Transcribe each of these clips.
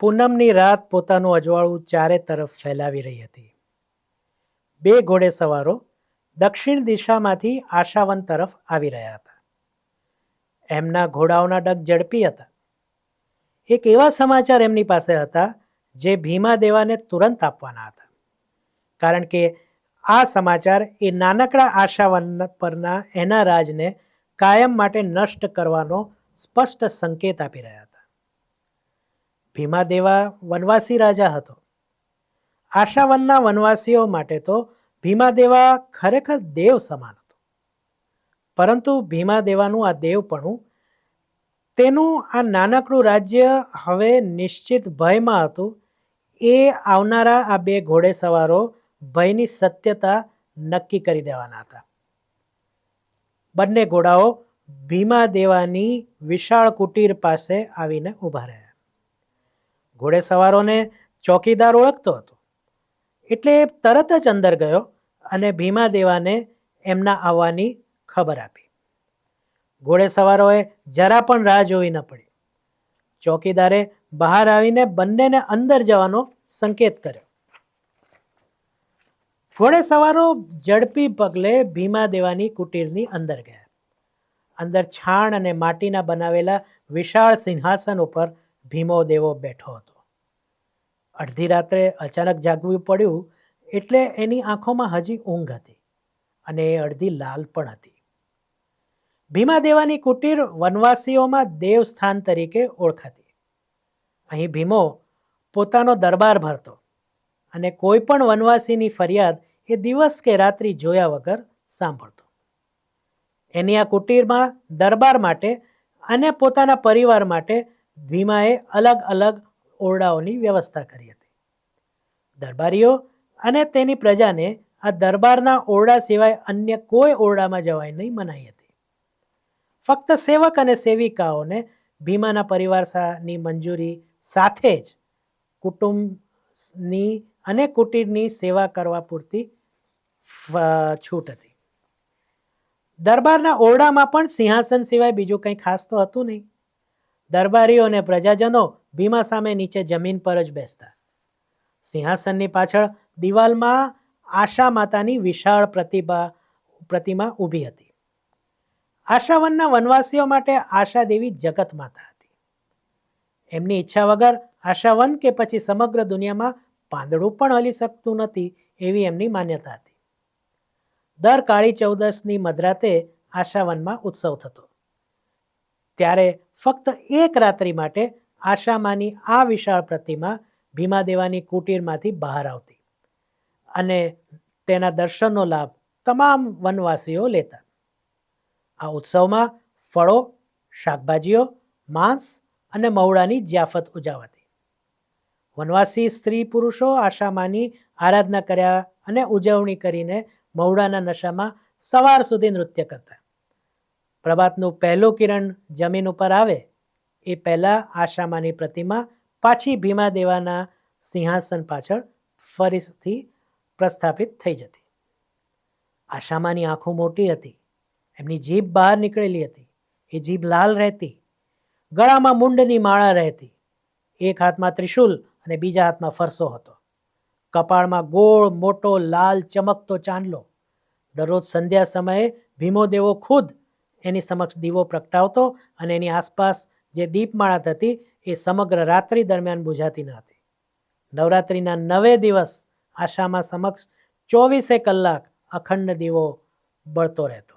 પૂનમની રાત પોતાનું અજવાળું ચારે તરફ ફેલાવી રહી હતી. બે ઘોડેસવારો દક્ષિણ દિશામાંથી આશાવન તરફ આવી રહ્યા હતા. એમના ઘોડાઓના ડગ ઝડપી હતા. એક એવા સમાચાર એમની પાસે હતા જે ભીમા દેવાને તુરંત આપવાના હતા. કારણ કે આ સમાચાર એ નાનકડા આશાવન પરના એના રાજને કાયમ માટે નષ્ટ કરવાનો સ્પષ્ટ સંકેત આપી રહ્યા હતા ભીમાદેવા વનવાસી રાજા હતો. આશાવનના વનવાસીઓ માટે તો ભીમાદેવા ખરેખર દેવ સમાન હતો. પરંતુ ભીમાદેવાનું આ દેવપણું તેનું આ નાનકડું રાજ્ય હવે નિશ્ચિત ભયમાં હતું. એ આવનારા આ બે ઘોડેસવારો ભયની સત્યતા નક્કી કરી દેવાના હતા. બંને ઘોડાઓ ભીમાદેવાની વિશાળ કુટીર પાસે આવીને ઊભા રહ્યા. ઘોડેસવારોને ચોકીદાર ઓળખતો હતો. એટલે તરત જ અંદર ગયો અને ભીમાદેવાને એમના આવવાની ખબર આપી. ઘોડેસવારોએ જરા પણ રાહ જોવી ન પડી. ચોકીદારે બહાર આવીને બંનેને અંદર જવાનો સંકેત કર્યો. ઘોડેસવારો ઝડપી પગલે ભીમાદેવાની કુટીરની અંદર ગયા. અંદર છાણ અને માટીના બનાવેલા વિશાળ સિંહાસન ઉપર ભીમો દેવો બેઠો હતો. અડધી રાત્રે અચાનક જાગવું પડ્યું એટલે એની આંખોમાં હજી ઊંઘ હતી અને એ અડધી લાલ પણ હતી. ભીમાદેવાની કુટીર વનવાસીઓમાં દેવસ્થાન તરીકે ઓળખાતી. અહીં ભીમો પોતાનો દરબાર ભરતો અને કોઈ પણ વનવાસીની ફરિયાદ એ દિવસ કે રાત્રિ જોયા વગર સાંભળતો. એની આ કુટીરમાં દરબાર માટે અને પોતાના પરિવાર માટે ભીમાએ અલગ અલગ ઓરડાઓની વ્યવસ્થા કરી હતી. દરબારીઓ અને તેની પ્રજાને આ દરબારના ઓરડા સિવાય અન્ય કોઈ ઓરડામાં જવાય નહીં મનાઈ હતી. ફક્ત સેવક અને સેવિકાઓને ભીમાના પરિવારની મંજૂરી સાથે જ કુટુંબની અને કુટીરની સેવા કરવા પૂરતી છૂટ હતી. દરબારના ઓરડામાં પણ સિંહાસન સિવાય બીજું કંઈ ખાસ તો હતું નહીં. દરબારીઓ અને પ્રજાજનો ભીમા સામે નીચે જમીન પર જ બેસતા. સિંહાસનની પાછળ દિવાલમાં આશા માતાની વિશાળ પ્રતિભા, પ્રતિમા ઊભી હતી. આશાવનના વનવાસીઓ માટે આશા દેવી જગત માતા હતી. એમની ઈચ્છા વગર આશાવન કે પછી સમગ્ર દુનિયામાં પાંદડું પણ હલી શકતું નથી એવી એમની માન્યતા હતી. દર કાળી ચૌદસની મધરાતે આશાવનમાં ઉત્સવ થતો. ત્યારે ફક્ત એક રાત્રિ માટે આશામાની આ વિશાળ પ્રતિમા ભીમાદેવાની કુટીરમાંથી બહાર આવતી અને તેના દર્શનનો લાભ તમામ વનવાસીઓ લેતા. આ ઉત્સવમાં ફળો, શાકભાજીઓ, માંસ અને મવડાની જ્યાફત ઉજાવાતી. વનવાસી સ્ત્રી પુરુષો આશામાની આરાધના કર્યા અને ઉજવણી કરીને મવડાના નશામાં સવાર સુધી નૃત્ય કરતા. પ્રભાતનું પહેલું કિરણ જમીન ઉપર આવે, એ પહેલાં આશામાની પ્રતિમા પાછી ભીમા દેવાના સિંહાસન પાછળ ફરીથી પ્રસ્થાપિત થઈ જતી. આશામાની આંખો મોટી હતી, એમની જીભ બહાર નીકળેલી હતી, એ જીભ લાલ રહેતી, ગળામાં મુંડની માળા રહેતી, એક હાથમાં ત્રિશુલ અને બીજા હાથમાં ફરસો હતો. કપાળમાં ગોળ, મોટો, લાલ, ચમકતો ચાંદલો. દરરોજ સંધ્યા સમયે ભીમો દેવો ખુદ એની સમક્ષ દીવો પ્રગટાવતો અને એની આસપાસ જે દીપમાળા થતી એ સમગ્ર રાત્રિ દરમિયાન બુઝાતી ન હતી. નવરાત્રિના નવે દિવસ આશામાં સમક્ષ ચોવીસે કલાક અખંડ દીવો બળતો રહેતો.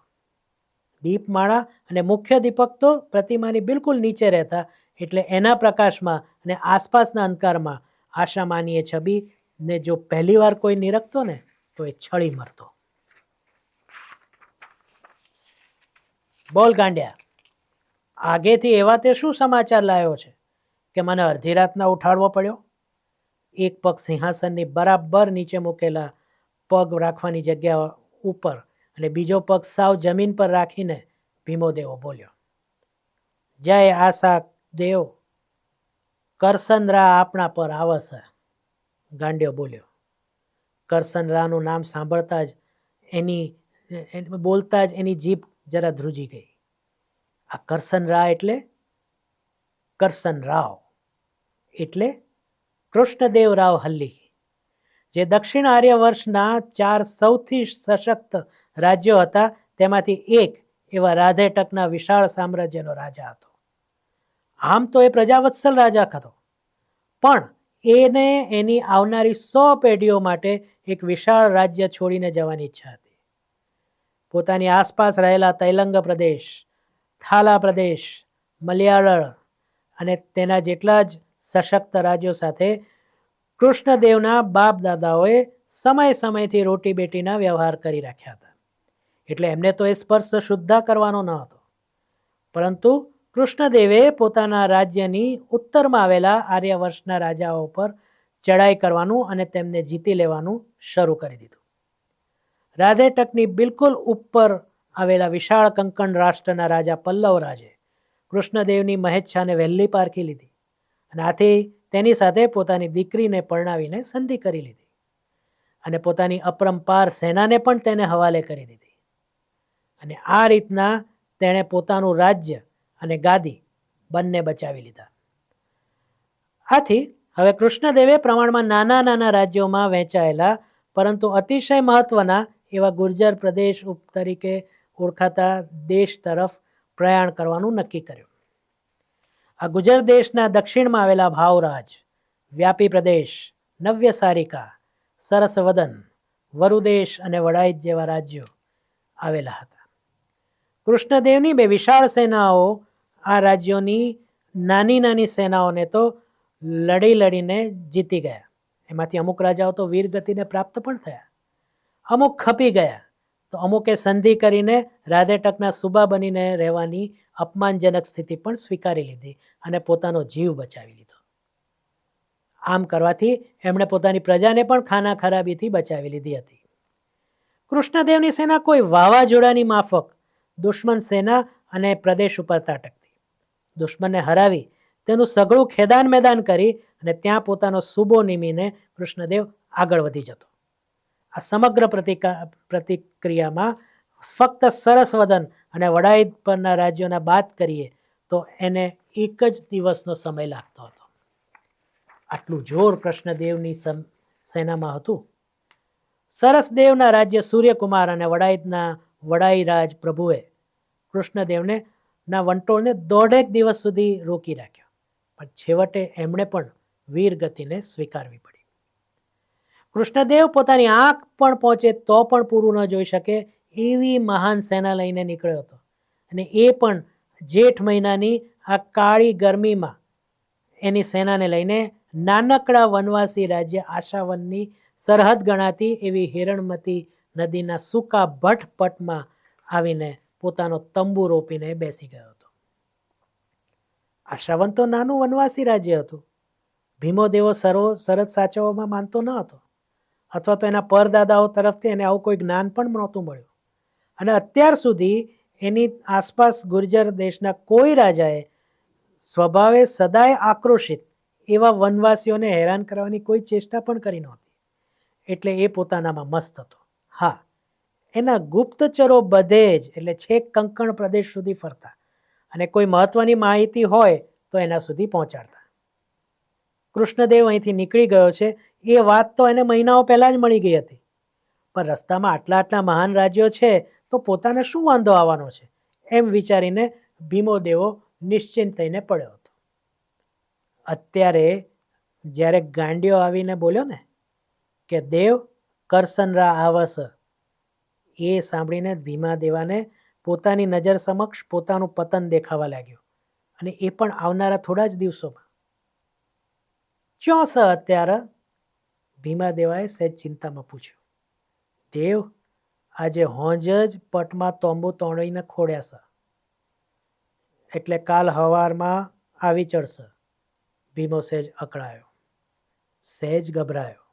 દીપમાળા અને મુખ્ય દીપક તો પ્રતિમાની બિલકુલ નીચે રહેતા એટલે એના પ્રકાશમાં અને આસપાસના અંધકારમાં આશામાની એ છબીને જો પહેલીવાર કોઈ નિરખતો ને તો એ છળી મરતો. બોલ ગાંડ્યા, આગેથી એવા તે શું સમાચાર લાવ્યો છે કે મને અડધી રાતના ઉઠાડવો પડ્યો? એક પગ સિંહાસનની બરાબર નીચે મૂકેલા પગ રાખવાની જગ્યા ઉપર અને બીજો પગ સાવ જમીન પર રાખીને ભીમોદેવો બોલ્યો, જય આશા દેવ, કરસનરા આપણા પર આવશે ગાંડિયો બોલ્યો, કરસનરાનું નામ સાંભળતા જ એની, બોલતા જ એની જીભ જરા ધ્રુજી ગઈ. આ કરસન રા એટલે? કરસનરાવ એટલે કૃષ્ણદેવ રાવ હલ્લી. જે દક્ષિણ આર્યવર્ષના ચાર સૌથી સશક્ત રાજ્યો હતા, તેમાંથી એક એવા રાધેટકના વિશાળ સામ્રાજ્યનો રાજા હતો. આમ તો એ પ્રજાવત્સલ રાજા હતો. પણ એને એની આવનારી સો પેઢીઓ માટે એક વિશાળ રાજ્ય છોડીને જવાની ઈચ્છા હતી. પોતાની આસપાસ રહેલા તૈલંગ પ્રદેશ, થાલા પ્રદેશ, મલયાલમ અને તેના જેટલા જ સશક્ત રાજ્યો સાથે કૃષ્ણદેવના બાપ દાદાઓએ સમય સમયથી રોટી બેટીના વ્યવહાર કરી રાખ્યા હતા. એટલે એમને તો એ સ્પર્શ શુદ્ધા કરવાનો ન હતો. પરંતુ કૃષ્ણદેવે પોતાના રાજ્યની ઉત્તરમાં આવેલા આર્યવર્ષના રાજાઓ પર ચડાઈ કરવાનું અને તેમને જીતી લેવાનું શરૂ કરી દીધું. રાધેટકની બિલકુલ ઉપર આવેલા વિશાળ કંકણ રાષ્ટ્રના રાજા પલ્લવ રાજે કૃષ્ણદેવની મહેચ્છાને વહેલી પારખી લીધી અને આથી તેની સાથે પોતાની દીકરીને પરણાવીને સંધિ કરી લીધી અને પોતાની અપરંપાર સેનાને પણ તેને હવાલે કરી દીધી. અને આ રીતના તેણે પોતાનું રાજ્ય અને ગાદી બંને બચાવી લીધા. આથી હવે કૃષ્ણદેવે પ્રમાણમાં નાના નાના રાજ્યોમાં વહેંચાયેલા પરંતુ અતિશય મહત્વના એવા ગુર્જર પ્રદેશ ઉપ તરીકે ઓળખાતા દેશ તરફ પ્રયાણ કરવાનું નક્કી કર્યું. આ ગુજર દેશના દક્ષિણમાં આવેલા ભાવરાજ, વ્યાપી પ્રદેશ, નવ્ય સારિકા સરસવદન વરુદેશ અને વડાઈત જેવા રાજ્યો આવેલા હતા. કૃષ્ણદેવની બે વિશાળ સેનાઓ આ રાજ્યોની નાની નાની સેનાઓને તો લડી લડીને જીતી ગયા. એમાંથી અમુક રાજાઓ તો વીરગતિને પ્રાપ્ત પણ થયા. અમુક ખપી ગયા. તો અમુકે સંધિ કરીને રાધેટકના સુબા બનીને રહેવાની અપમાનજનક સ્થિતિ પણ સ્વીકારી લીધી અને પોતાનો જીવ બચાવી લીધો. આમ કરવાથી એમણે પોતાની પ્રજાને પણ ખાના ખરાબીથી બચાવી લીધી હતી. કૃષ્ણદેવની સેના કોઈ વાવાઝોડાની માફક, દુશ્મન સેના અને પ્રદેશ ઉપર તાટકતી. દુશ્મનને હરાવી તેનું સઘળું ખેદાન મેદાન કરી અને ત્યાં પોતાનો સુબો નિમીને કૃષ્ણદેવ આગળ વધી જતો. આ સમગ્ર પ્રતિકા, પ્રતિક્રિયામાં ફક્ત સરસવદન અને વડાઈ પરના રાજ્યોના બાદ કરીએ, તો એને એક જ દિવસનો સમય લાગતો હતો. આટલું જોર કૃષ્ણદેવની સેનામાં હતું? સરસદેવના રાજ્ય સૂર્યકુમાર અને વડાઈતના વડાઈરાજ પ્રભુએ કૃષ્ણદેવને ના વંટોળને દોઢેક દિવસ સુધી રોકી રાખ્યો. પણ છેવટે એમણે પણ વીર ગતિને સ્વીકારવી પડી. કૃષ્ણદેવ પોતાની આંખ પણ પહોંચે તો પણ પૂરું ન જોઈ શકે એવી મહાન સેના લઈને નીકળ્યો હતો. અને એ પણ જેઠ મહિનાની આ કાળી ગરમીમાં એની સેનાને લઈને નાનકડા વનવાસી રાજ્ય આશાવનની સરહદ ગણાતી એવી હિરણમતી નદીના સૂકા ભટપટમાં આવીને પોતાનો તંબુ રોપીને બેસી ગયો હતો. આશાવન તો નાનું વનવાસી રાજ્ય હતું. ભીમોદેવો સરો સરહદ સાચવવામાં માનતો ન હતો. અથવા તો એના પરદાદાઓ તરફથી એને આવું કોઈ જ્ઞાન પણ નહોતું મળ્યું. અને અત્યાર સુધી એની આસપાસ ગુર્જર દેશના કોઈ રાજાએ સ્વભાવે સદાય આક્રોશિત એવા વનવાસીઓને હેરાન કરવાની કોઈ ચેષ્ટા પણ કરી નહોતી. એટલે એ પોતાનામાં મસ્ત હતો. હા, એના ગુપ્તચરો બધે જ એટલે છેક કંકણ પ્રદેશ સુધી ફરતા અને કોઈ મહત્વની માહિતી હોય તો એના સુધી પહોંચાડતા. કૃષ્ણદેવ અહીંથી નીકળી ગયો છે. એ વાત તો એને મહિનાઓ પહેલાં જ મળી ગઈ હતી. પણ રસ્તામાં આટલા આટલા મહાન રાજ્યો છે તો પોતાને શું વાંધો આવવાનો છે? એમ વિચારીને ભીમો દેવો નિશ્ચિંત થઈને પડ્યો હતો. અત્યારે જ્યારે ગાંડિયો આવીને બોલ્યો ને કે દેવ કરસનરા આવસ, એ સાંભળીને ભીમા દેવાને પોતાની નજર સમક્ષ પોતાનું પતન દેખાવા લાગ્યું. અને એ પણ આવનારા થોડા જ દિવસોમાં. ચોસ અત્યારે ભીમા દેવાએ સહેજ ચિંતામાં પૂછ્યું, દેવ, આજે હોંજ જ પટમાં તોંબુ તોડીને ખોડ્યા એટલે કાલ હવારમાં આવી ચડશે. ભીમો સહેજ અકળાયો, સહેજ ગભરાયો,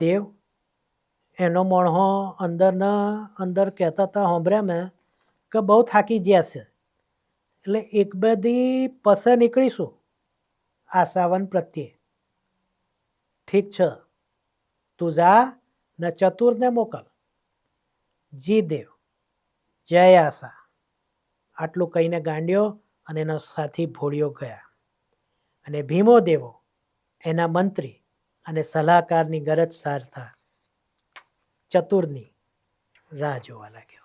દેવ, એનો મણહો અંદર ન અંદર કહેતા હતા હોંભર્યા મેં કે બહુ થાકી ગયા છે. એટલે એક બધી પસે નીકળીશું. આ સાવન પ્રત્યે ઠીક છે. તું જા, ને ચતુરને મોકલ. જી દેવ જય આશા. આટલું કહીને ગાંડ્યો અને એનો સાથી ભોળિયો ગયા. અને ભીમો દેવો, એના મંત્રી અને સલાહકારની ગરજ સારતા ચતુરની રાહ જોવા લાગ્યો.